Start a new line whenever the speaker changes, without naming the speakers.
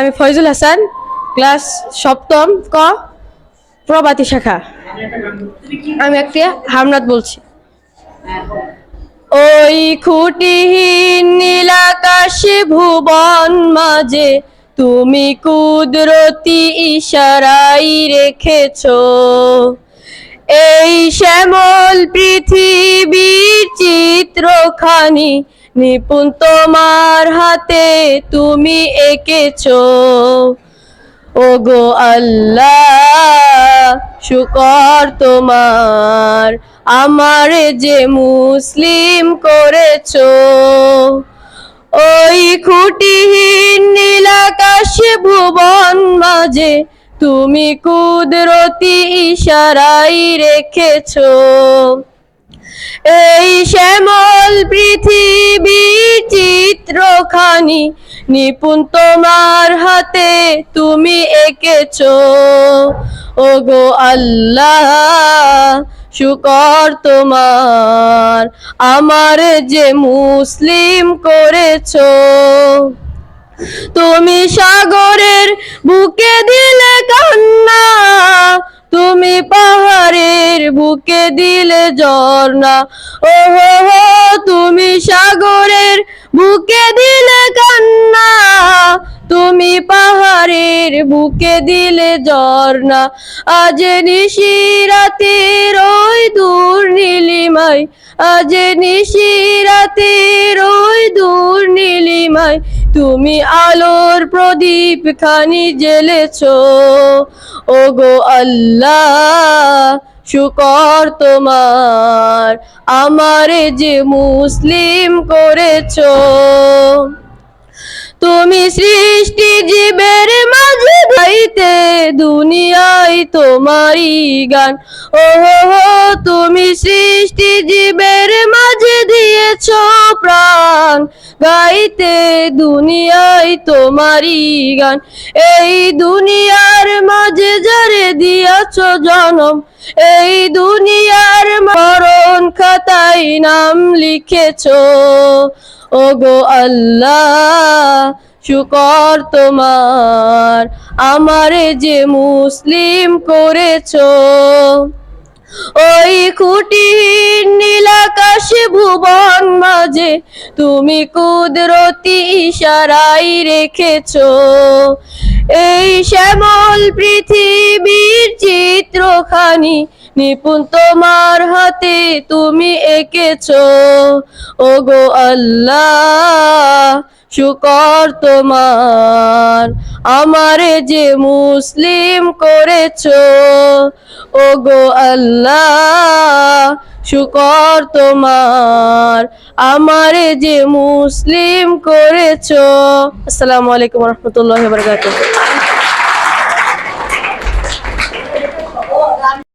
আমি ফয়জুল হাসান, ক্লাস সপ্তম ক প্রভাতী শাখা। আমি একটি হামনাথ বলছি। ওই খুঁটিহীন নীলাকাশ ভুবন মাঝে তুমি কুদরতি ইশারাই রেখেছ। এই শ্যামল পৃথিবীর চিত্রখানি নিপুণ তোমার হাতে তুমি এঁকেছো। ওগো আল্লাহ, শুকর তোমার, আমার যে মুসলিম করেছ। ওই খুঁটিহীন নীলাকাশ ভুবন মাঝে তুমি কুদরতি ইশারাই রেখেছো। এই শ্যামল পৃথিবীর চিত্রখানি, নিপুণ তোমার হাতে তুমি এঁকেছ। ও গো আল্লাহ, শুকর তোমার, আমার যে মুসলিম করেছ। তুমি সাগরের বুকে দিলে কান্না তুমি পাহাড়ের বুকে দিলে ঝর্ণা। ও হো তুমি সাগরের বুকে দিলে পাহাড়ের বুকে দিলে ঝর্ণা। আজ নিশিরাতের ওই দূর নীলিমায়, আজ নিশিরাতের ওই দূর নীলিমায়, তুমি আলোর প্রদীপ খানি জ্বেলেছো। ওগো আল্লাহ, শুকর তোমার, আমারে যে মুসলিম করেছ। তুমি সৃষ্টি জীবের মাঝে গাইতে, দুনিয়ায় তোমারই গান। ও তুমি সৃষ্টি জীবের মাঝে দিয়েছ প্রাণ। গাইতে, দুনিয়ায় তোমারই গান। এই দুনিয়ার মাঝে যারে দিয়াছ জনম, এই দুনিয়ার মরণ খাতায় নাম লিখেছো। ওগো আল্লাহ, শুকর তোমার। আমারে যে মুসলিম করেছ, ওই খুঁটিহীন নীলাকাশ ভুবন মাঝে তুমি কুদরতি ইশারাই রেখেছ। এই শ্যামল পৃথিবীর চিত্রখানি নিপুণ তোমার হাতে তুমি এঁকেছো। ওগো আল্লাহ, শুকর তোমার। আমারে যে মুসলিম করেছ, ওগো আল্লাহ, শুকর তোমার। আমারে যে মুসলিম করেছ। আসসালামু আলাইকুম রহমতুল্লাহ